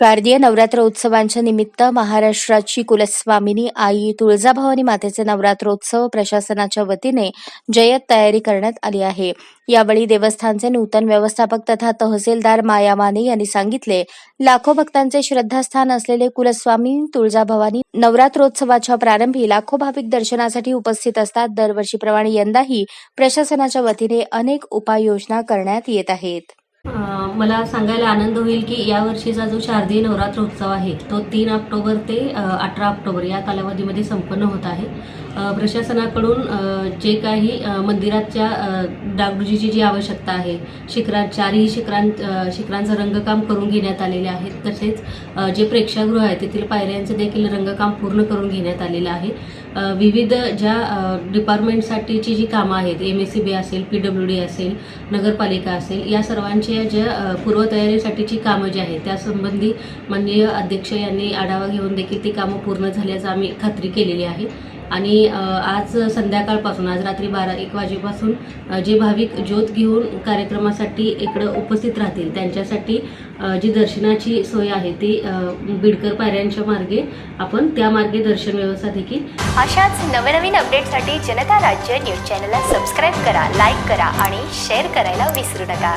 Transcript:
शारदीय नवरात्र उत्सवांच्या निमित्त महाराष्ट्राची कुलस्वामिनी आई तुळजाभवानी मातेचे नवरात्रोत्सव प्रशासनाच्या वतीने जय्यत तयारी करण्यात आली आहे. यावेळी देवस्थानचे नूतन व्यवस्थापक तथा तहसीलदार माया माने यांनी सांगितले लाखो भक्तांचे श्रद्धास्थान असलेले कुलस्वामी तुळजाभवानी नवरात्रोत्सवाच्या प्रारंभी लाखो भाविक दर्शनासाठी उपस्थित असतात. दरवर्षीप्रमाणे यंदाही प्रशासनाच्या वतीने अनेक उपाययोजना करण्यात येत आहेत. मला सांगायला आनंद होईल की यावर्षीचा जो शारदीय नवरात्र उत्सव आहे तो तीन ऑक्टोबर ते अठरा ऑक्टोबर या कालावधीमध्ये संपन्न होत आहे. प्रशासनाकडून जे काही मंदिराच्या डागडुजीची जी आवश्यकता आहे शिखरा चारही शिखरां शिखरांचं रंगकाम करून घेण्यात आलेले आहे तसेच जे प्रेक्षागृह आहे तेथील पायऱ्यांचं देखील रंगकाम पूर्ण करून घेण्यात आलेलं आहे. विविध ज्या डिपार्टमेंटसाठीची जी कामं आहेत एम एस सी बी असेल पी डब्ल्यू डी असेल नगरपालिका असेल या सर्वांच्या ज्या पूर्वतयारीसाठीची कामं जी आहेत त्यासंबंधी माननीय अध्यक्ष यांनी आढावा घेऊन देखील ती कामं पूर्ण झाल्याचं आम्ही खात्री केलेली आहे. आणि आज संध्याकाळपासून आज रात्री बारा एक वाजेपासून जे भाविक ज्योत घेऊन कार्यक्रमासाठी इकडं उपस्थित राहतील त्यांच्यासाठी जी दर्शनाची सोय आहे ती बिडकर पायऱ्यांच्या मार्गे आपण त्या मार्गे दर्शन व्यवस्था देखील अशाच नवनवीन अपडेटसाठी जनता राज्य न्यूज चॅनलला सबस्क्राईब करा लाईक करा आणि शेअर करायला विसरू नका.